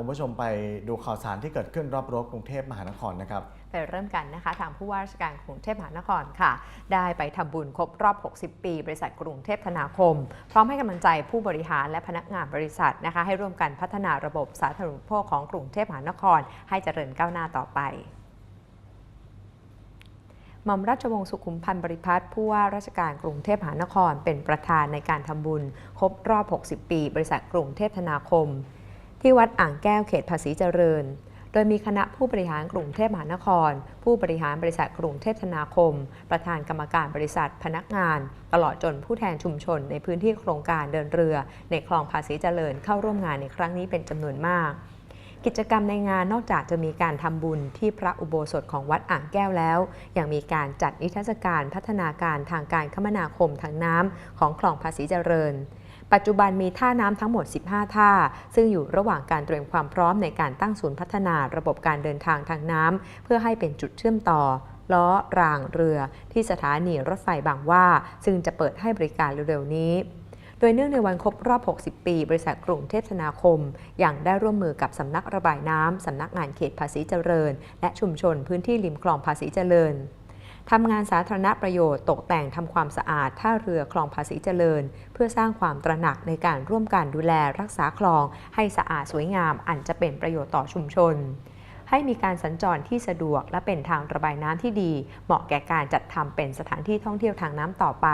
คุณผู้ชมไปดูข่าวสารที่เกิดขึ้นรอบรั้วกรุงเทพมหานครนะครับไปเริ่มกันนะคะ ทางผู้ว่าราชการกรุงเทพมหานครค่ะ ได้ไปทำบุญครบรอบ 60 ปี บริษัทกรุงเทพธนาคม พร้อมให้กำลังใจผู้บริหารและพนักงานบริษัทนะคะ ให้ร่วมกันพัฒนาระบบสาธารณูปโภคของกรุงเทพมหานคร ให้เจริญก้าวหน้าต่อไปหม่อมราชวงศ์สุขุมพันธ์บริพัตรผู้ว่าราชการกรุงเทพมหานคร เป็นประธานในการทำบุญ ครบรอบ 60 ปี บริษัทกรุงเทพธนาคม ที่วัดอ่างแก้วเขตภาษีเจริญ โดยมีคณะผู้บริหารกรุงเทพมหานคร ผู้บริหารบริษัทกรุงเทพธนาคม ประธานกรรมการบริษัทพนักงาน ตลอดจนผู้แทนชุมชนในพื้นที่โครงการเดินเรือ ในคลองภาษีเจริญเข้าร่วมงานในครั้งนี้เป็นจำนวนมากกิจกรรมในงานนอกจากจะมีการทำบุญที่พระอุโบสถของวัดอ่างแก้วแล้ว ยังมีการจัดนิทรรศการพัฒนาการทางการคมนาคมทางน้ำของคลองภาษีเจริญ ปัจจุบันมีท่าน้ำทั้งหมด 15 ท่า ซึ่งอยู่ระหว่างการเตรียมความพร้อมในการตั้งศูนย์พัฒนาระบบการเดินทางทางน้ำเพื่อให้เป็นจุดเชื่อมต่อล้อรางเรือที่สถานีรถไฟบางว่า ซึ่งจะเปิดให้บริการเร็วๆนี้ โดยเนื่องในวันครบรอบ 60 ปี บริษัทกรุงเทพธนาคม อย่างได้ร่วมมือกับสำนักระบายน้ำสำนักงานเขตภาษีเจริญ และชุมชนพื้นที่ริมคลองภาษีเจริญ ทำงานสาธารณประโยชน์ตกแต่งทำความสะอาดท่าเรือคลองภาษีเจริญ เพื่อสร้างความตระหนักในการร่วมกันดูแลรักษาคลอง ให้สะอาดสวยงามอันจะเป็นประโยชน์ต่อชุมชน ให้มีการสัญจรที่สะดวกและเป็นทางระบายน้ำที่ดี เหมาะแก่การจัดทำเป็นสถานที่ท่องเที่ยวทางน้ำต่อไป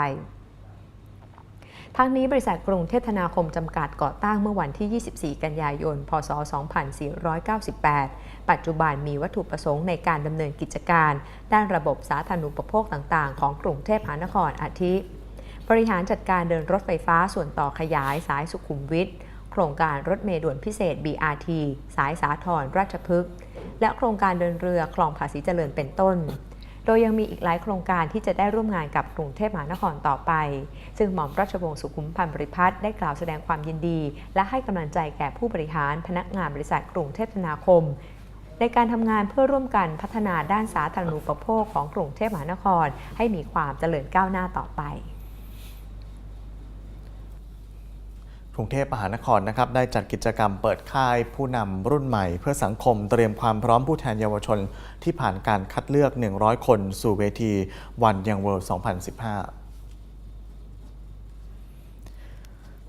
ทั้งนี้บริษัทกรุงเทพธนาคมจำกัดก่อตั้งเมื่อวันที่ 24 กันยายน พศ 2498 ปัจจุบันมีวัตถุประสงค์ในการดำเนินกิจการ ด้านระบบสาธารณูปโภคต่างๆ ของกรุงเทพมหานครอาทิ บริหารจัดการเดินรถไฟฟ้าส่วนต่อขยายสายสุขุมวิทโครงการรถเมล์ด่วนพิเศษ BRT สายสาทรราชพฤกษ์และโครงการเดินเรือคลองภาษีเจริญเป็นต้น โดยยังมีอีกหลายโครงการที่จะได้ร่วมงานกับกรุงเทพมหานครต่อไป ซึ่งหม่อมราชวงศ์สุขุมพันธ์บริพัตรได้กล่าวแสดงความยินดี และให้กำลังใจแก่ผู้บริหารพนักงานบริษัทกรุงเทพธนาคม ในการทำงานเพื่อร่วมกันพัฒนาด้านสาธารณูปโภคของกรุงเทพมหานคร ให้มีความเจริญก้าวหน้าต่อไป กรุงเทพมหานครนะครับได้จัดกิจกรรมเปิดค่ายผู้นำรุ่นใหม่ เพื่อสังคมเตรียมความพร้อมผู้แทนเยาวชน ที่ผ่านการคัดเลือก 100 คนสู่เวทีวันยังเวิลด์2015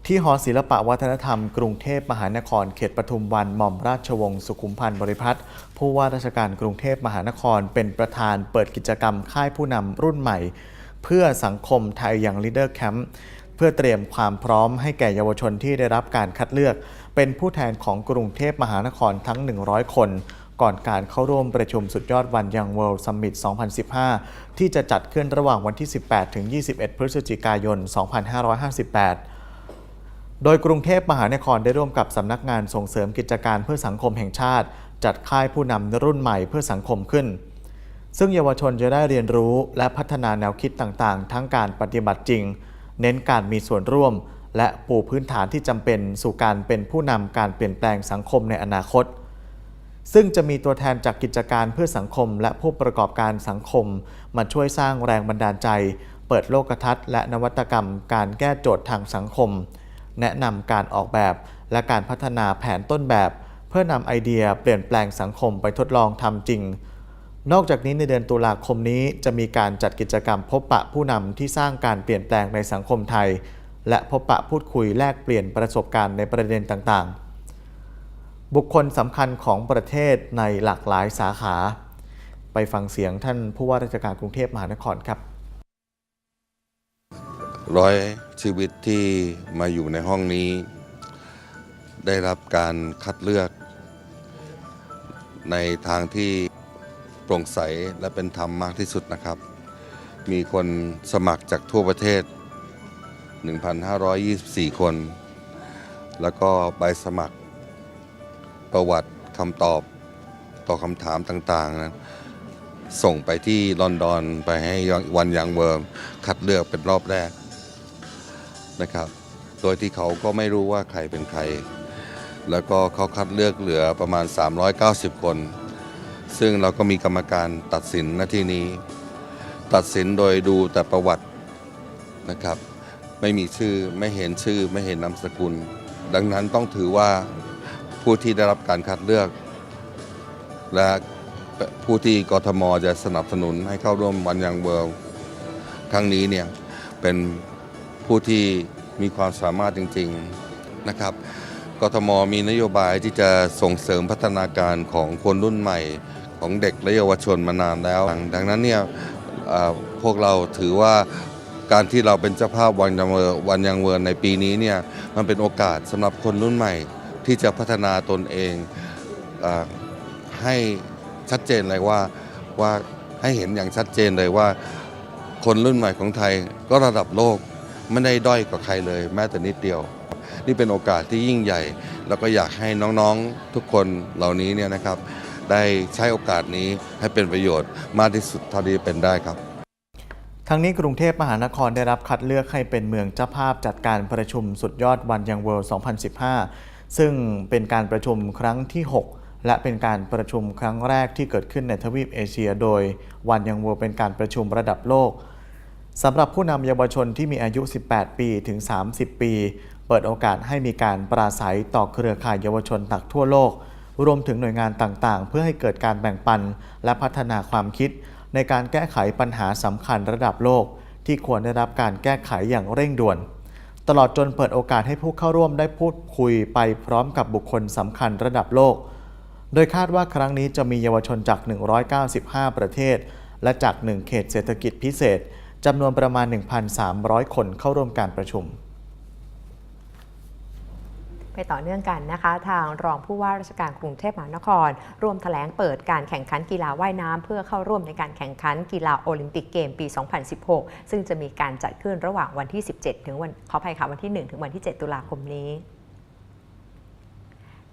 ที่หอศิลปะวัฒนธรรมกรุงเทพมหานครเขตปทุมวันหม่อมราชวงศ์สุขุมพันธ์บริพัตรผู้ว่าราชการกรุงเทพมหานครเป็นประธานเปิดกิจกรรมค่ายผู้นำรุ่นใหม่ เพื่อสังคมไทยอย่าง Leader Camp เพื่อเตรียมความพร้อมให้แก่เยาวชนที่ได้รับการคัดเลือก เป็นผู้แทนของกรุงเทพมหานครทั้ง 100 คนก่อนการเข้าร่วมประชุมสุดยอดวันยัง World Summit 2015 ที่จะจัดขึ้นระหว่างวันที่ 18 ถึง 21 พฤศจิกายน 2558 โดยกรุงเทพมหานครได้ร่วมกับสำนักงานส่งเสริมกิจการเพื่อสังคมแห่งชาติ จัดค่ายผู้นำรุ่นใหม่เพื่อสังคมขึ้น ซึ่งเยาวชนจะได้เรียนรู้และพัฒนาแนวคิดต่างๆ ทั้งการปฏิบัติจริง เน้นการมีส่วนร่วม และปูพื้นฐานที่จำเป็นสู่การเป็นผู้นำการเปลี่ยนแปลงสังคมในอนาคต ซึ่งจะมีตัวแทนจากกิจการเพื่อสังคม และผู้ประกอบการสังคม มาช่วยสร้างแรงบันดาลใจ เปิดโลกทัศน์ และนวัตกรรม การแก้โจทย์ทางสังคม แนะนำการออกแบบ และการพัฒนาแผนต้นแบบ เพื่อนำไอเดียเปลี่ยนแปลงสังคมไปทดลองทำจริง นอกจากนี้ในเดือนตุลาคมนี้จะมีการจัดกิจกรรมพบปะผู้นำที่สร้างการเปลี่ยนแปลงในสังคมไทย และพบปะพูดคุยแลกเปลี่ยนประสบการณ์ในประเด็นต่างๆ บุคคลสำคัญของประเทศในหลากหลายสาขา ไปฟังเสียงท่านผู้ว่าราชการกรุงเทพมหานครครับร้อยชีวิตที่มาอยู่ในห้องนี้ ได้รับการคัดเลือก ในทางที่ โปร่งใสและเป็นธรรมมากที่สุดนะครับ มีคนสมัครจากทั่วประเทศ 1,524 คน แล้วก็ใบสมัคร ประวัติคำตอบต่อคำถามต่างๆนะส่งไปที่ลอนดอนไปให้วันยังเวิร์มคัดเลือกเป็นรอบแรกนะครับ โดยที่เขาก็ไม่รู้ว่าใครเป็นใคร แล้วก็เขาคัดเลือกเหลือประมาณ 390 คน ซึ่งเราก็มีกรรมการตัดสินหน้าที่นี้ ตัดสินโดยดูแต่ประวัตินะครับ ไม่มีชื่อไม่เห็นชื่อไม่เห็นนามสกุล ดังนั้นต้องถือว่าผู้ที่ได้รับการคัดเลือก และผู้ที่กทมจะสนับสนุนให้เข้าร่วมวันยังเวิลด์ครั้งนี้เนี่ยเป็นผู้ที่มีความสามารถจริง ๆนะครับ กทมมีนโยบายที่จะส่งเสริมพัฒนาการของคนรุ่นใหม่ ของเด็กและเยาวชนมานานแล้ว ดังนั้นเนี่ยพวกเราถือว่าการที่เราเป็นเจ้าภาพวันยังเวิร์วันยังเวิร์ในปีนี้เนี่ยมันเป็นโอกาสสำหรับคนรุ่นใหม่ที่จะพัฒนาตนเองอให้ชัดเจนเลยว่าว่าให้เห็นอย่างชัดเจนเลยว่า คนรุ่นใหม่ของไทยก็ระดับโลกไม่ได้ด้อยกว่าใครเลย แม้แต่นิดเดียว นี่เป็นโอกาสที่ยิ่งใหญ่ แล้วก็อยากให้น้องๆทุกคนเหล่านี้เนี่ยนะครับ ได้ใช้โอกาสนี้ให้เป็นประโยชน์มากที่สุดเท่าที่เป็นได้ครับทั้งนี้กรุงเทพมหานครได้รับคัดเลือกให้เป็นเมืองเจ้าภาพจัดการประชุมสุดยอดวันยังเวิลด์ 2015 ซึ่งเป็นการประชุมครั้งที่ 6 และเป็นการประชุมครั้งแรกที่เกิดขึ้นในทวีปเอเชีย โดยวันยังเวิลด์เป็นการประชุมระดับโลกสำหรับผู้นำเยาวชนที่มีอายุ 18 ปีถึง 30 ปี เปิดโอกาสให้มีการปราศัยต่อเครือข่ายเยาวชนตักทั่วโลก รวมถึงหน่วยงานต่างๆ เพื่อให้เกิดการแบ่งปัน และพัฒนาความคิด ในการแก้ไขปัญหาสำคัญระดับโลก ที่ควรได้รับการแก้ไขอย่างเร่งด่วน ตลอดจนเปิดโอกาสให้ผู้เข้าร่วมได้พูดคุยไปพร้อมกับบุคคลสำคัญระดับโลก โดยคาดว่าครั้งนี้จะมีเยาวชนจาก 195 ประเทศ และจาก 1 เขตเศรษฐกิจพิเศษจำนวนประมาณ 1,300 คนเข้าร่วมการประชุม ไปต่อเนื่องกันนะคะ ทางรองผู้ว่าราชการกรุงเทพมหานคร ร่วมแถลงเปิดการแข่งขันกีฬาว่ายน้ำเพื่อเข้าร่วมในการแข่งขันกีฬาโอลิมปิกเกมปี 2016 ซึ่งจะมีการจัดขึ้นระหว่างวันที่ 17 ถึงวันขออภัยค่ะวันที่ 1 ถึงวันที่ 7 ตุลาคมนี้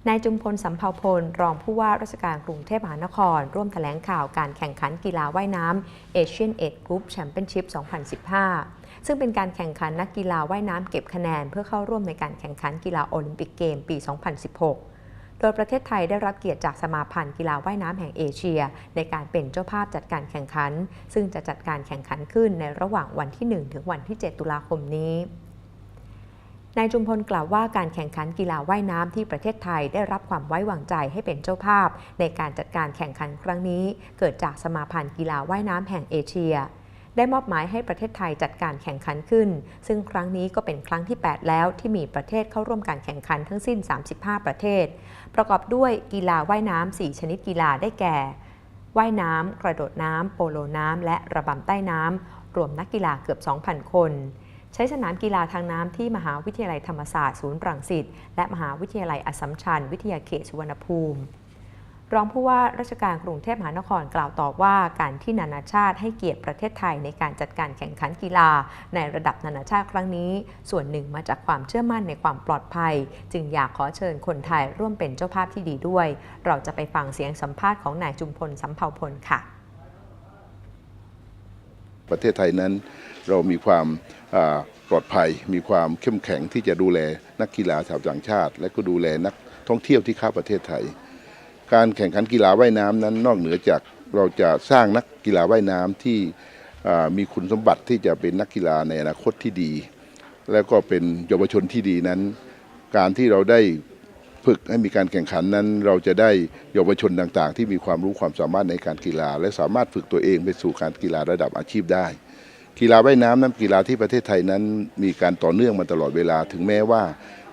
นายจุมพลสัมภาพล รองผู้ว่าราชการกรุงเทพมหานคร ร่วมแถลงข่าวการแข่งขันกีฬาว่ายน้ำ Asian Age Group Championship 2015 ซึ่งเป็นการแข่งขันนักกีฬาว่ายน้ำเก็บคะแนน เพื่อเข้าร่วมในการแข่งขันกีฬาโอลิมปิกเกมปี 2016โดยประเทศไทยได้รับเกียรติจากสมาพันธ์กีฬาว่ายน้ำแห่งเอเชีย ในการเป็นเจ้าภาพจัดการแข่งขัน ซึ่งจะจัดการแข่งขันขึ้นในระหว่างวันที่ 1 ถึงวันที่ 7 ตุลาคมนี้ นายจุมพลกล่าวว่าการแข่งขันกีฬาว่ายน้ำที่ประเทศไทยได้รับความไว้วางใจให้เป็นเจ้าภาพ ในการจัดการแข่งขันครั้งนี้ เกิดจากสมาพันธ์กีฬาว่ายน้ำแห่งเอเชียได้มอบหมายให้ประเทศไทยจัดการแข่งขันขึ้น ซึ่งครั้งนี้ก็เป็นครั้งที่ 8 แล้วที่มีประเทศเข้าร่วมการแข่งขันทั้งสิ้น 35 ประเทศ ประกอบด้วยกีฬาว่ายน้ำ4ชนิดกีฬาได้แก่ ว่ายน้ำ กระโดดน้ำ โปโลน้ำ และระบำใต้น้ำ รวมนักกีฬาเกือบ 2,000 คน ใช้สนามกีฬาทางน้ำที่มหาวิทยาลัยธรรมศาสตร์ศูนย์รังสิตและมหาวิทยาลัยอัสสัมชัญวิทยาเขตสุวรรณภูมิ รองผู้ว่าราชการกรุงเทพมหานครกล่าวต่อว่าการที่นานาชาติให้เกียรติประเทศไทยในการจัดการแข่งขันกีฬา ในระดับนานาชาติครั้งนี้ ส่วนหนึ่งมาจากความเชื่อมั่นในความปลอดภัย จึงอยากขอเชิญคนไทยร่วมเป็นเจ้าภาพที่ดีด้วย เราจะไปฟังเสียงสัมภาษณ์ของนายจุมพลสัมเภาพลค่ะ ประเทศไทยนั้น เรามีความปลอดภัย มีความเข้มแข็งที่จะดูแลนักกีฬาชาวต่างชาติ และก็ดูแลนักท่องเที่ยวที่เข้าประเทศไทย การแข่งขันกีฬาว่ายน้ำนั้น นอกเหนือจากเราจะสร้างนักกีฬาว่ายน้ำที่มีคุณสมบัติที่จะเป็นนักกีฬาในอนาคตที่ดี แล้วก็เป็นเยาวชนที่ดีนั้น การที่เราได้ ฝึกให้มีการแข่งขันนั้น เราจะได้เยาวชนต่างๆ ที่มีความรู้ความสามารถในการกีฬา และสามารถฝึกตัวเองไปสู่การกีฬาระดับอาชีพได้ กีฬาว่ายน้ำนั้นกีฬาที่ประเทศไทยนั้น มีการต่อเนื่องมาตลอดเวลา ถึงแม้ว่า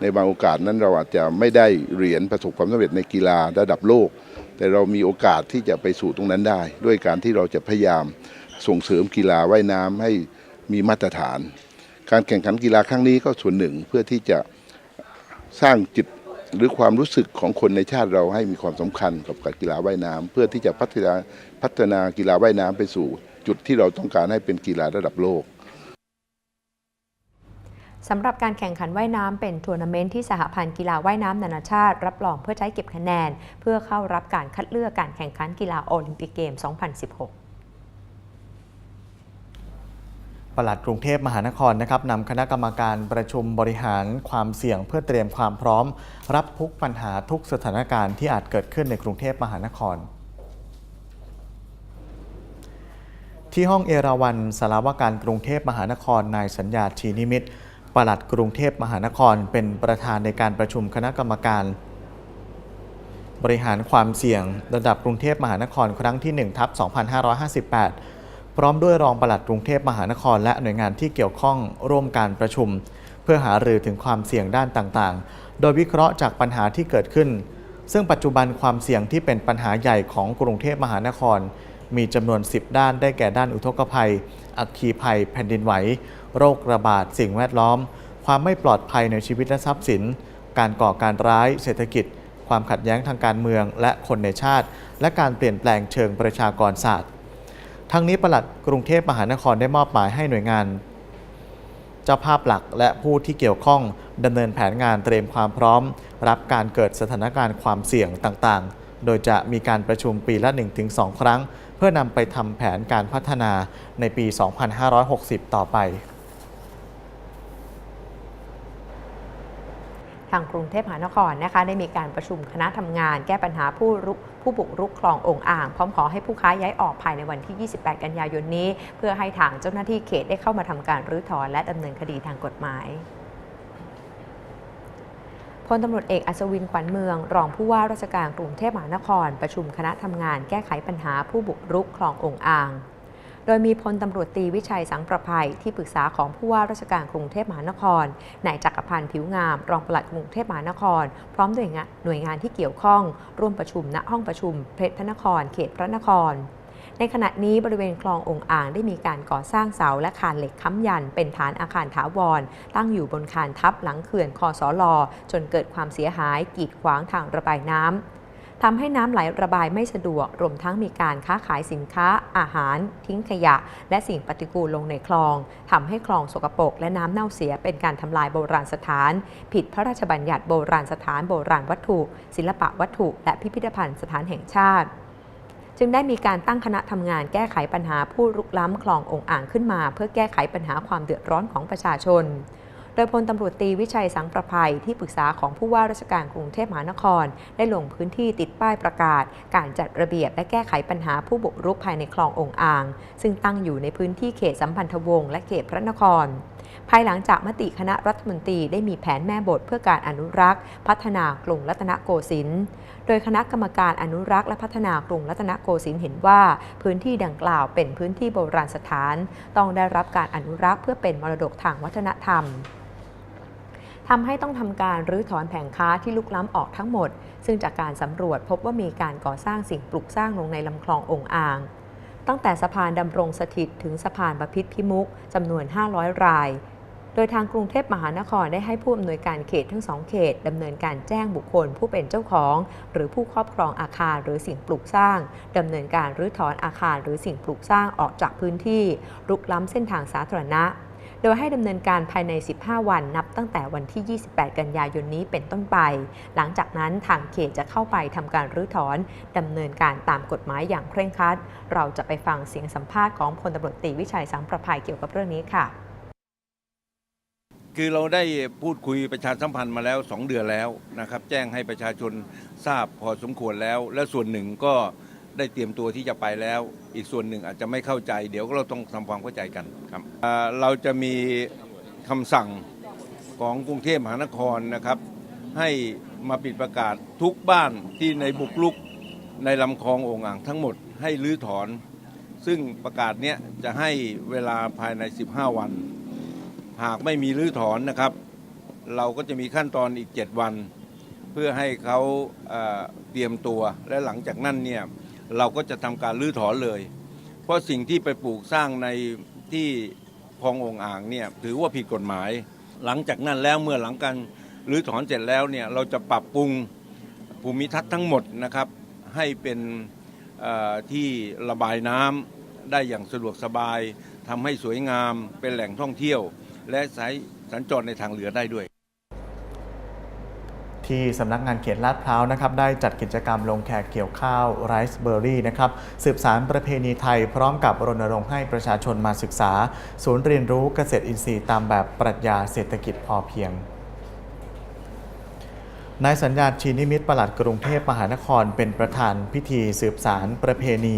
ในบางโอกาสนั้นเราอาจจะไม่ได้เหรียญประสบความสำเร็จในกีฬาระดับโลก แต่เรามีโอกาสที่จะไปสู่ตรงนั้นได้ ด้วยการที่เราจะพยายามส่งเสริมกีฬาว่ายน้ำให้มีมาตรฐาน การแข่งขันกีฬาครั้งนี้ก็ส่วนหนึ่งเพื่อที่จะสร้างจิต หรือความรู้สึกของคนในชาติเราให้มีความสำคัญกับการกีฬาว่ายน้ำเพื่อที่จะพัฒนาพัฒนากีฬาว่ายน้ำไปสู่ จุดที่เราต้องการให้เป็นกีฬาระดับโลกสำหรับการแข่งขันว่ายน้ำเป็นทัวร์นาเมนต์ที่สหพันธ์กีฬาว่ายน้ำนานาชาติ รับรองเพื่อใช้เก็บคะแนน เพื่อเข้ารับการคัดเลือกการแข่งขันกีฬาโอลิมปิกเกม 2016 ปลัดกรุงเทพมหานครนะครับนำคณะกรรมการประชุมบริหารความเสี่ยงเพื่อเตรียมความพร้อม รับทุกปัญหาทุกสถานการณ์ที่อาจเกิดขึ้นในกรุงเทพมหานคร ที่ห้องเอราวันสารวการกรุงเทพมหานครนายสัญญาชีนิมิตรปลัดกรุงเทพมหานคร เป็นประธานในการประชุมคณะกรรมการ บริหารความเสี่ยง ระดับกรุงเทพมหานครครั้งที่1ทับ2558 พร้อมด้วยรองปลัดกรุงเทพมหานคร และหน่วยงานที่เกี่ยวข้องร่วมการประชุม เพื่อหารือถึงความเสี่ยงด้านต่างๆ โดยวิเคราะห์จากปัญหาที่เกิดขึ้น ซึ่งปัจจุบันความเสี่ยงที่เป็นปัญหาใหญ่ของกรุงเทพมหานคร มีจำนวน 10 ด้านได้แก่ด้านอุทกภัย อัคคีภัย แผ่นดินไหว โรคระบาด สิ่งแวดล้อม ความไม่ปลอดภัยในชีวิตและทรัพย์สิน การก่อการร้าย เศรษฐกิจ ความขัดแย้งทางการเมือง และคนในชาติ และการเปลี่ยนแปลงเชิงประชากรศาสตร์ ทั้งนี้ปลัดกรุงเทพมหานครได้มอบหมายให้หน่วยงาน เจ้าภาพหลักและผู้ที่เกี่ยวข้องดำเนินแผนงานเตรียมความพร้อม รับการเกิดสถานการณ์ความเสี่ยงต่างๆ โดยจะมีการประชุมปีละ 1-2 ครั้ง เพื่อนำไปทำแผนการพัฒนาในปี 2560 ต่อไป ทางกรุงเทพมหานครนะคะได้มีการประชุมคณะทำงาน แก้ปัญหาผู้รุกผู้บุกรุกคลององอ่าง พร้อมขอให้ผู้ค้าย้ายออกภายในวันที่ 28 กันยายนนี้ เพื่อให้ทางเจ้าหน้าที่เขตได้เข้ามาทำการรื้อถอนและดำเนินคดีทางกฎหมายพลตำรวจเอกอัศวินขวัญเมือง รองผู้ว่าราชการกรุงเทพมหานคร ประชุมคณะทำงานแก้ไขปัญหาผู้บุกรุกคลององอ่าง โดยมีพลตำรวจตีวิชัยสังประภัยที่ปรึกษาของผู้ว่าราชการกรุงเทพมหานครนายจักรพันธ์ผิวงาม รองปลัดกรุงเทพมหานคร พร้อมด้วยหน่วยงานที่เกี่ยวข้อง ร่วมประชุมณห้องประชุมเพชรพระนคร เขตพระนครในขณะนี้บริเวณคลององอ่างได้มีการก่อสร้างเสาและคานเหล็กค้ำยัน เป็นฐานอาคารถาวร ตั้งอยู่บนคานทับหลังเขื่อนคอสอลอจนเกิดความเสียหายกีดขวางทางระบายน้ำ ทำให้น้ำไหลระบายไม่สะดวก รวมทั้งมีการค้าขายสินค้า อาหาร ทิ้งขยะ และสิ่งปฏิกูลลงในคลองทำให้คลองสกปรกและน้ำเน่าเสียเป็นการทำลายโบราณสถาน ผิดพระราชบัญญัติโบราณสถานโบราณวัตถุ ศิลปะวัตถุ และพิพิธภัณฑ์สถานแห่งชาติจึงได้มีการตั้งคณะทำงานแก้ไขปัญหาผู้รุกล้ำคลององอ่างขึ้นมา เพื่อแก้ไขปัญหาความเดือดร้อนของประชาชน โดยพลตำรวจตีวิชัยสังประภัยที่ปรึกษาของผู้ว่าราชการกรุงเทพมหานคร ได้ลงพื้นที่ติดป้ายประกาศ การจัดระเบียบและแก้ไขปัญหาผู้บุกรุกภายในคลององอ่าง ซึ่งตั้งอยู่ในพื้นที่เขตสัมพันธวงศ์และเขตพระนคร ภายหลังจากมติคณะรัฐมนตรีได้มีแผนแม่บทเพื่อการอนุรักษ์ พัฒนากรุงรัตนโกสินทร์โดยคณะกรรมการอนุรักษ์และพัฒนากรุงรัตนโกสินทร์เห็นว่า พื้นที่ดังกล่าวเป็นพื้นที่โบราณสถาน ต้องได้รับการอนุรักษ์เพื่อเป็นมรดกทางวัฒนธรรมทำให้ต้องทำการรื้อถอนแผงค้าที่ลุกล้ำออกทั้งหมด ซึ่งจากการสำรวจพบว่ามีการก่อสร้างสิ่งปลูกสร้างลงในลำคลององอ่างตั้งแต่สะพานดำรงสถิตถึงสะพานประพิษพิมุกจำนวน 500 ราย โดยทางกรุงเทพมหานครได้ให้ผู้อำนวยการเขตทั้งสองเขตดำเนินการแจ้งบุคคลผู้เป็นเจ้าของ หรือผู้ครอบครองอาคารหรือสิ่งปลูกสร้างดำเนินการรื้อถอนอาคารหรือสิ่งปลูกสร้างออกจากพื้นที่รุกล้ำเส้นทางสาธารณะ โดยให้ดำเนินการภายใน 15 วันนับตั้งแต่วันที่ 28 กันยายนนี้เป็นต้นไป หลังจากนั้นทางเขตจะเข้าไปทำการรื้อถอนดำเนินการตามกฎหมายอย่างเคร่งครัด เราจะไปฟังเสียงสัมภาษณ์ของพลตำรวจตีวิชัยสังประภัยเกี่ยวกับเรื่องนี้ค่ะ คือเราได้พูดคุยประชาสัมพันธ์มาแล้ว 2 เดือนแล้วนะครับ แจ้งให้ประชาชนทราบพอสมควรแล้ว และส่วนหนึ่งก็ได้เตรียมตัวที่จะไปแล้ว อีกส่วนหนึ่งอาจจะไม่เข้าใจ เดี๋ยวเราต้องทำความเข้าใจกันครับเราจะมีคำสั่งของกรุงเทพมหานครนะครับ ให้มาปิดประกาศทุกบ้านที่ในบุกลุกในลำคลององอ่างทั้งหมดให้รื้อถอน ซึ่งประกาศเนี้ยจะให้เวลาภายใน 15 วัน หากไม่มีรื้อถอนนะครับ เราก็จะมีขั้นตอนอีก 7 วัน เพื่อให้เขาเเตรียมตัวและหลังจากนั้นเนี่ยเราก็จะทำการรื้อถอนเลย เพราะสิ่งที่ไปปลูกสร้างในที่คลององอ่างเนี่ยถือว่าผิดกฎหมาย หลังจากนั้นแล้วเมื่อหลังการรื้อถอนเสร็จแล้วเนี่ยเราจะปรับปรุงภูมิทัศน์ทั้งหมดนะครับ ให้เป็นที่ระบายน้ำได้อย่างสะดวกสบายทำให้สวยงามเป็นแหล่งท่องเที่ยว และสายสัญจรในทางเรือได้ด้วย ที่สำนักงานเขตลาดพร้าวนะครับ ได้จัดกิจกรรมลงแขกเกี่ยวข้าวไรซ์เบอร์รี่นะครับสืบสารประเพณีไทยพร้อมกับรณรงค์ให้ประชาชนมาศึกษา ศูนย์เรียนรู้เกษตรอินทรีย์ตามแบบปรัชญาเศรษฐกิจพอเพียงนายสัญญาชีนิมิตรปลัดกรุงเทพมหานครเป็นประธานพิธีสืบสารประเพณี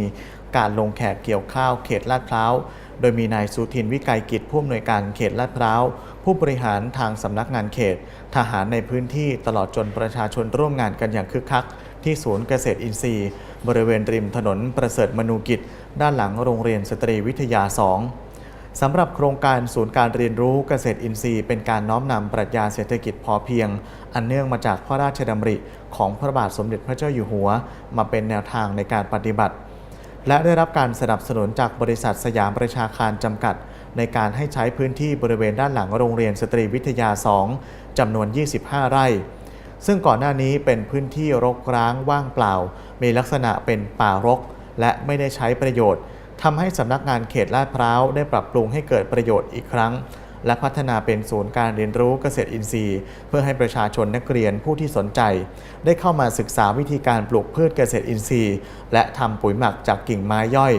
การลงแขกเกี่ยวข้าวเขตลาดพร้าว โดยมีนายสุทินวิกัยกิจผู้อำนวยการเขตลาดพร้าว ผู้บริหารทางสำนักงานเขต ทหารในพื้นที่ตลอดจนประชาชนร่วมงานกันอย่างคึกคัก ที่ศูนย์เกษตรอินทรีย์ บริเวณริมถนนประเสริฐมนูกิจ ด้านหลังโรงเรียนสตรีวิทยา 2สำหรับโครงการศูนย์การเรียนรู้เกษตรอินทรีย์ เป็นการน้อมนำปรัชญาเศรษฐกิจพอเพียง อันเนื่องมาจากพระราชดำริของพระบาทสมเด็จพระเจ้าอยู่หัว มาเป็นแนวทางในการปฏิบัติ และได้รับการสนับสนุนจากบริษัทสยามประชาคารจำกัด ในการให้ใช้พื้นที่บริเวณด้านหลังโรงเรียนสตรีวิทยา 2จำนวน 25 ไร่ ซึ่งก่อนหน้านี้เป็นพื้นที่รกร้างว่างเปล่า มีลักษณะเป็นป่ารก และไม่ได้ใช้ประโยชน์ทำให้สำนักงานเขตลาดพร้าวได้ปรับปรุงให้เกิดประโยชน์อีกครั้ง และพัฒนาเป็นศูนย์การเรียนรู้เกษตรอินทรีย์ เพื่อให้ประชาชนนักเรียนผู้ที่สนใจ ได้เข้ามาศึกษาวิธีการปลูกพืชเกษตรอินทรีย์ และทำปุ๋ยหมักจากกิ่งไม้ย่อย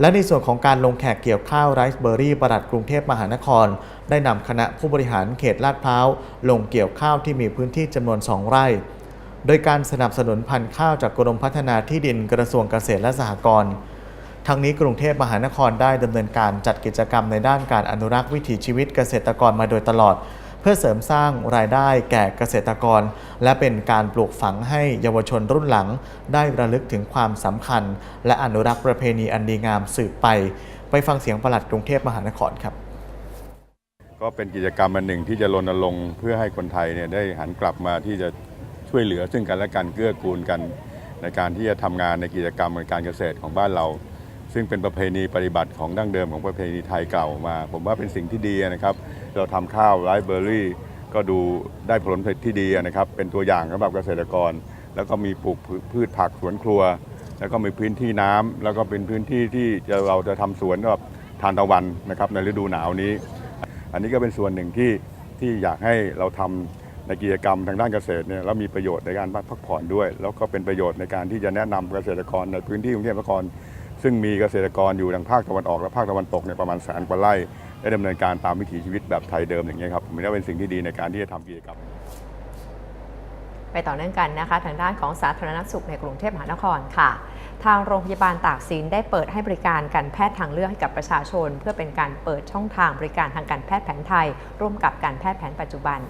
และในส่วนของการลงแขกเกี่ยวข้าวไรซ์เบอร์รี่ประหลัดกรุงเทพมหานคร ได้นำคณะผู้บริหารเขตลาดพร้าว ลงเกี่ยวข้าวที่มีพื้นที่จำนวน 2 ไร่ โดยการสนับสนุนพันธุ์ข้าวจากกรมพัฒนาที่ดินกระทรวงเกษตรและสหกรณ์ ทั้งนี้กรุงเทพมหานครได้ดำเนินการจัดกิจกรรมในด้านการอนุรักษ์วิถีชีวิตเกษตรกรมาโดยตลอด เพื่อเสริมสร้างรายได้แก่เกษตรกร และเป็นการปลูกฝังให้เยาวชนรุ่นหลัง ได้ระลึกถึงความสำคัญ และอนุรักษ์ประเพณีอันดีงามสืบไป ไปฟังเสียงปลัดกรุงเทพมหานครครับก็เป็นกิจกรรมอันหนึ่งที่จะรณรงค์เพื่อให้คนไทยเนี่ยได้หันกลับมาที่จะช่วยเหลือซึ่งกันและกันเกื้อกูลกัน ในการที่จะทำงานในกิจกรรมการเกษตรของบ้านเรา ซึ่งเป็นประเพณีปฏิบัติของดั้งเดิมของประเพณีไทยเก่ามา ผมว่าเป็นสิ่งที่ดีนะครับ เราทำข้าวไรเบอร์รี่ก็ดูได้ผลผลิตที่ดีนะครับ เป็นตัวอย่างสำหรับเกษตรกร แล้วก็มีปลูกพืชผักสวนครัว แล้วก็มีพื้นที่น้ำแล้วก็เป็นพื้นที่ที่จะเราจะทำสวนแบบทานตะวันนะครับในฤดูหนาวนี้ อันนี้ก็เป็นส่วนหนึ่งที่ที่อยากให้เราทำในกิจกรรมทางด้านเกษตรเนี่ยแล้วมีประโยชน์ในการพักผ่อนด้วย แล้วก็เป็นประโยชน์ในการที่จะแนะนำเกษตรกรในพื้นที่กรุงเทพมหานคร ซึ่งมีเกษตรกรอยู่ทางภาคตะวันออกและภาคตะวันตกเนี่ยประมาณแสนกว่าไร่ได้ดำเนินการตามวิถีชีวิตแบบไทยเดิมอย่างเงี้ครับผมว่าเป็นสิ่งที่ดีในการที่จะทำกิจกรรมไปต่อเนื่องกันนะคะ ทางด้านของสาธารณสุขในกรุงเทพมหานครค่ะ ทางโรงพยาบาลตากสินได้เปิดให้บริการการแพทย์ทางเลือกให้กับประชาชน เพื่อเป็นการเปิดช่องทางบริการทางการแพทย์แผนไทย ร่วมกับการแพทย์แผนปัจจุบัน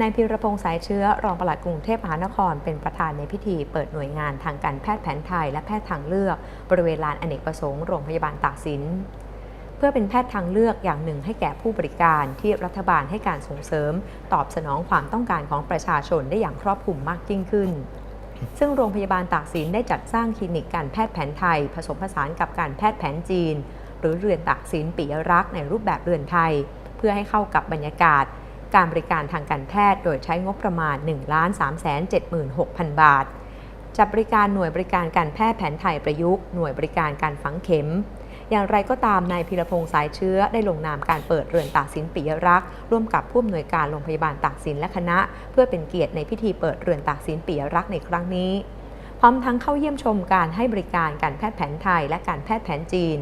นายพิรพงษ์สายเชื้อรองปลัดกรุงเทพมหานคร เป็นประธานในพิธีเปิดหน่วยงานทางการแพทย์แผนไทยและแพทย์ทางเลือก บริเวณลานอเนกประสงค์โรงพยาบาลตากสิน เพื่อเป็นแพทย์ทางเลือกอย่างหนึ่งให้แก่ผู้บริการที่รัฐบาลให้การส่งเสริม ตอบสนองความต้องการของประชาชนได้อย่างครอบคลุมมากยิ่งขึ้นซึ่งโรงพยาบาลตากสินได้จัดสร้างคลินิกการแพทย์แผนไทย ผสมผสานกับการแพทย์แผนจีน หรือเรือนตากสินปิยรักษ์ในรูปแบบเรือนไทย เพื่อให้เข้ากับบรรยากาศ การบริการทางการแพทย์ โดยใช้งบประมาณ 1 3 7 6 0 0 0 บาท จัดบริการหน่วยบริการการแพทย์แผนไทยประยุกต์ หน่วยบริการการฝังเข็ม อย่างไรก็ตามนายพีรพงษ์สายเชื้อได้ลงนามการเปิดเรือนตากสินปิยรักษ์ร่วมกับผู้อำนวยการโรงพยาบาลตากสินและคณะ เพื่อเป็นเกียรติในพิธีเปิดเรือนตากสินปิยรักษ์ในครั้งนี้ พร้อมทั้งเข้าเยี่ยมชมการให้บริการการแพทย์แผนไทยและการแพทย์แผนจีน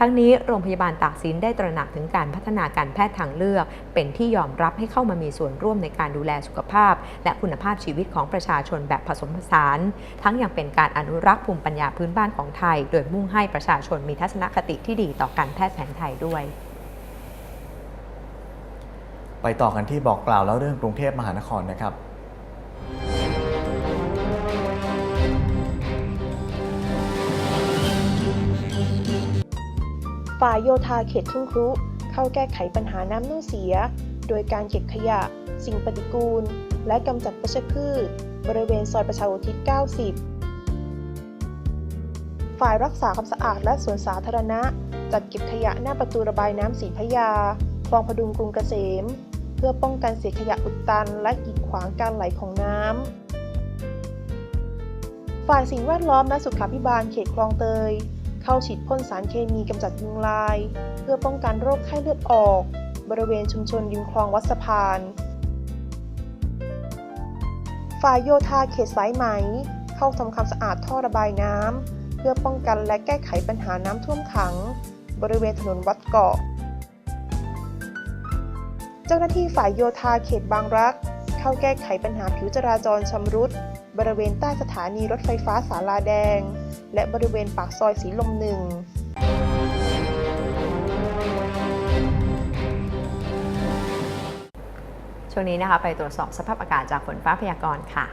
ทั้งนี้โรงพยาบาลตากสินได้ตระหนักถึงการพัฒนาการแพทย์ทางเลือก เป็นที่ยอมรับให้เข้ามามีส่วนร่วมในการดูแลสุขภาพ และคุณภาพชีวิตของประชาชนแบบผสมผสาน ทั้งยังเป็นการอนุรักษ์ภูมิปัญญาพื้นบ้านของไทย โดยมุ่งให้ประชาชนมีทัศนคติที่ดีต่อการแพทย์แผนไทยด้วยไปต่อกันที่บอกกล่าวแล้วเรื่องกรุงเทพมหานครนะครับ ฝ่ายโยธาเขตทุ่งครุ เข้าแก้ไขปัญหาน้ำนุ่งเสีย โดยการเก็บขยะ สิ่งปฏิกูล และกำจัดวัชพืช บริเวณซอยประชาอุทิศ 90 ฝ่ายรักษาความสะอาดและสวนสาธารณะ จัดเก็บขยะหน้าประตูระบายน้ำสีพยา คลองพดุงกรุงเกษม เพื่อป้องกันเศษขยะอุดตัน และกีดขวางการไหลของน้ำฝ่ายสิ่งแวดล้อมและสุขาภิบาลเขตคลองเตย เข้าฉีดพ่นสารเคมีกำจัดยุงลาย เพื่อป้องกันโรคไข้เลือดออก บริเวณชุมชนริมคลองวัดสะพาน ฝ่ายโยธาเขตสายไหม เข้าทำความสะอาดท่อระบายน้ำ เพื่อป้องกันและแก้ไขปัญหาน้ำท่วมขัง บริเวณถนนวัดเกาะ เจ้าหน้าที่ฝ่ายโยธาเขตบางรัก เข้าแก้ไขปัญหาผิวจราจรชำรุด บริเวณใต้สถานีรถไฟฟ้าสาลาแดง และบริเวณปากซอยสีลมหนึ่งช่วงนี้นะคะ ไปตรวจสอบสภาพอากาศจากฝนฟ้าพยากรณ์ค่ะ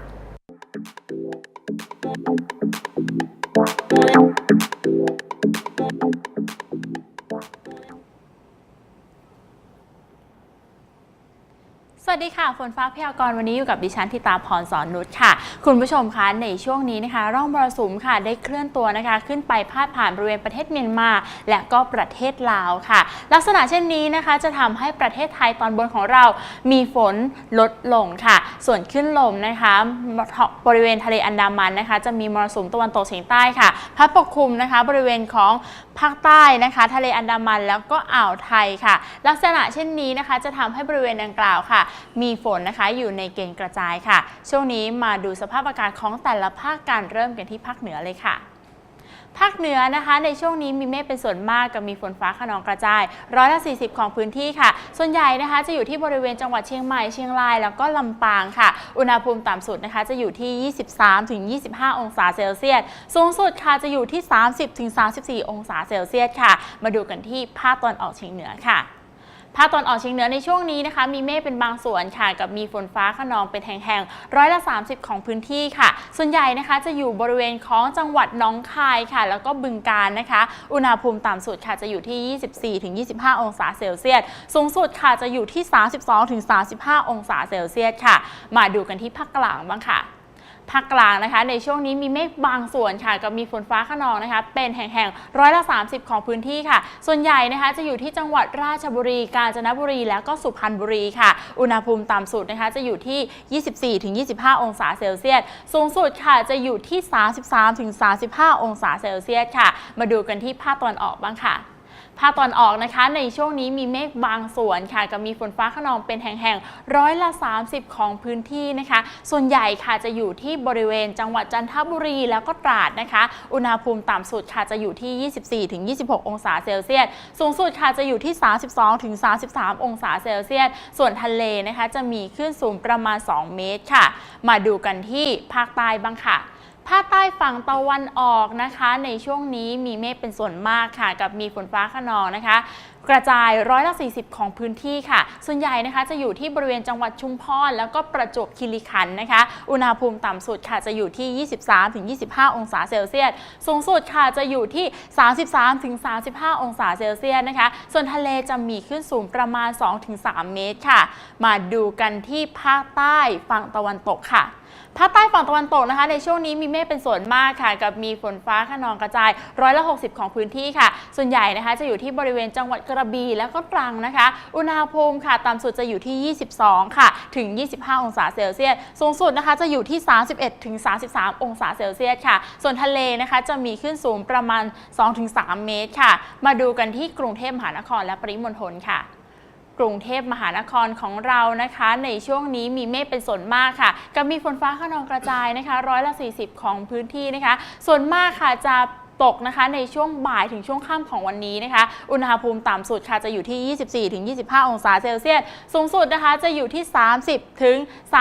สวัสดีค่ะฝนฟ้าพยากรณ์วันนี้อยู่กับดิฉันทิตาพรสอนนุชค่ะ คุณผู้ชมคะในช่วงนี้นะคะ ร่องมรสุมค่ะได้เคลื่อนตัวนะคะ ขึ้นไปพาดผ่านบริเวณประเทศเมียนมา และก็ประเทศลาวค่ะ ลักษณะเช่นนี้นะคะ จะทำให้ประเทศไทยตอนบนของเรา มีฝนลดลงค่ะ ส่วนขึ้นลมนะคะ บริเวณทะเลอันดามันนะคะ จะมีมรสุมตะวันตกเฉียงใต้ค่ะพัดปกคลุมนะคะ บริเวณของ ภาคใต้นะคะ ทะเลอันดามันแล้วก็อ่าวไทยค่ะ ลักษณะเช่นนี้นะคะจะทำให้บริเวณดังกล่าวค่ะ มีฝนนะคะอยู่ในเกณฑ์กระจายค่ะ ช่วงนี้มาดูสภาพอากาศของแต่ละภาคการเริ่มกันที่ภาคเหนือเลยค่ะ ภาคเหนือนะคะในช่วงนี้มีเมฆเป็นส่วนมากกับมีฝนฟ้าขนองกระจายร้อยละ40 ของพื้นที่ค่ะ ส่วนใหญ่นะคะจะอยู่ที่บริเวณจังหวัดเชียงใหม่เชียงราย แล้วก็ลำปางค่ะ อุณหภูมิต่ำสุดนะคะจะอยู่ที่ 23-25 องศาเซลเซียส สูงสุดค่ะจะอยู่ที่ 30-34 องศาเซลเซียสค่ะ มาดูกันที่ภาคตอนออกเฉียงเหนือค่ะ ภาคตอนออกเฉียงเหนือในช่วงนี้นะคะ มีเมฆเป็นบางส่วนค่ะ กับมีฝนฟ้าขนองเป็นแห่งๆร้อยละ 30 ของพื้นที่ค่ะ ส่วนใหญ่นะคะจะอยู่บริเวณของจังหวัดน้องคายค่ะ แล้วก็บึงกาฬนะคะ อุณหภูมิต่ำสุดค่ะจะอยู่ที่ 24-25 องศาเซลเซียส สูงสุดค่ะจะอยู่ที่ 32-35 องศาเซลเซียสค่ะ มาดูกันที่ภาคกลางบ้างค่ะ ภาคกลางนะคะ ในช่วงนี้มีเมฆบางส่วนค่ะกับมีฝนฟ้าขนองนะคะ เป็นแห่งๆร้อยละ 30 ของพื้นที่ค่ะ ส่วนใหญ่นะคะจะอยู่ที่จังหวัดราชบุรี กาญจนบุรี แล้วก็สุพรรณบุรีค่ะ อุณหภูมิต่ำสุดนะคะจะอยู่ที่ 24-25 องศาเซลเซียส สูงสุดค่ะจะอยู่ที่ 33-35 องศาเซลเซียสค่ะ มาดูกันที่ภาคตะวันออกบ้างค่ะ ภาคตอนออกนะคะในช่วงนี้มีเมฆบางส่วนค่ะกับมีฝนฟ้าขนองเป็นแห่งๆร้อยละ 30 ของพื้นที่นะคะ ส่วนใหญ่ค่ะจะอยู่ที่บริเวณจังหวัดจันทบุรีแล้วก็ตราดนะคะ อุณหภูมิต่ำสุดค่ะจะอยู่ที่ 24-26 องศาเซลเซียส สูงสุดค่ะจะอยู่ที่ 32-33 องศาเซลเซียส ส่วนทะเลนะคะจะมีคลื่นสูงประมาณ 2 เมตรค่ะ มาดูกันที่ภาคใต้บ้างค่ะ ภาคใต้ฝั่งตะวันออกนะคะ ในช่วงนี้มีเมฆเป็นส่วนมากค่ะ กับมีฝนฟ้าขนองนะคะ กระจายร้อยละ 40 ของพื้นที่ค่ะ ส่วนใหญ่นะคะจะอยู่ที่บริเวณจังหวัดชุมพรแล้วก็ประจวบคีรีขันธ์นะคะ อุณหภูมิต่ำสุดค่ะจะอยู่ที่ 23-25 องศาเซลเซียส สูงสุดค่ะจะอยู่ที่ 33-35 องศาเซลเซียสนะคะ ส่วนทะเลจะมีขึ้นสูงประมาณ 2-3 เมตรค่ะ มาดูกันที่ภาคใต้ฝั่งตะวันตกค่ะ ภาคใต้ฝั่งตะวันตกนะคะ ในช่วงนี้มีเมฆเป็นส่วนมากค่ะ กับมีฝนฟ้าขนองกระจายร้อยละ 60 ของพื้นที่ค่ะ ส่วนใหญ่นะคะ จะอยู่ที่บริเวณจังหวัดกระบี่แล้วก็ตรังนะคะ อุณหภูมิค่ะต่ำสุดจะอยู่ที่ 22 ค่ะ ถึง 25 องศาเซลเซียสสูงสุดนะคะจะอยู่ที่ 31 ถึง 33 องศาเซลเซียสค่ะ ส่วนทะเลนะคะจะมีขึ้นสูงประมาณ 2-3 เมตรค่ะ มาดูกันที่กรุงเทพมหานครและปริมณฑลค่ะ กรุงเทพมหานครของเรานะคะ ในช่วงนี้มีเมฆเป็นส่วนมากค่ะ กับมีฝนฟ้าขนองกระจายนะคะร้อยละ 40 ของพื้นที่นะคะ ส่วนมากค่ะจะ ตกนะคะในช่วงบ่ายถึงช่วงค่ำของวันนี้นะคะ อุณหภูมิต่ำสุดค่ะจะอยู่ที่ 24-25 องศาเซลเซียส สูงสุดนะคะจะอยู่ที่ 30ถึง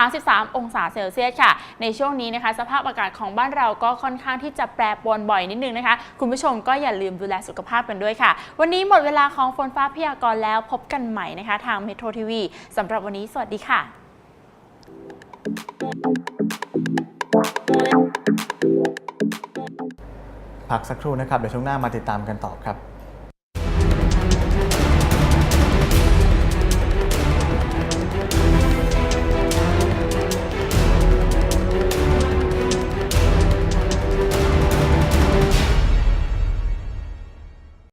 33 องศาเซลเซียสค่ะ ในช่วงนี้นะคะ สภาพอากาศของบ้านเราก็ค่อนข้างที่จะแปรปรวนบ่อยนิดนึงนะคะ คุณผู้ชมก็อย่าลืมดูแลสุขภาพกันด้วยค่ะ วันนี้หมดเวลาของฝนฟ้าพยากรณ์แล้วพบกันใหม่นะคะ ทางเมโทรทีวีสำหรับวันนี้สวัสดีค่ะ พักสักครู่นะครับ เดี๋ยวช่วงหน้ามาติดตามกันต่อครับ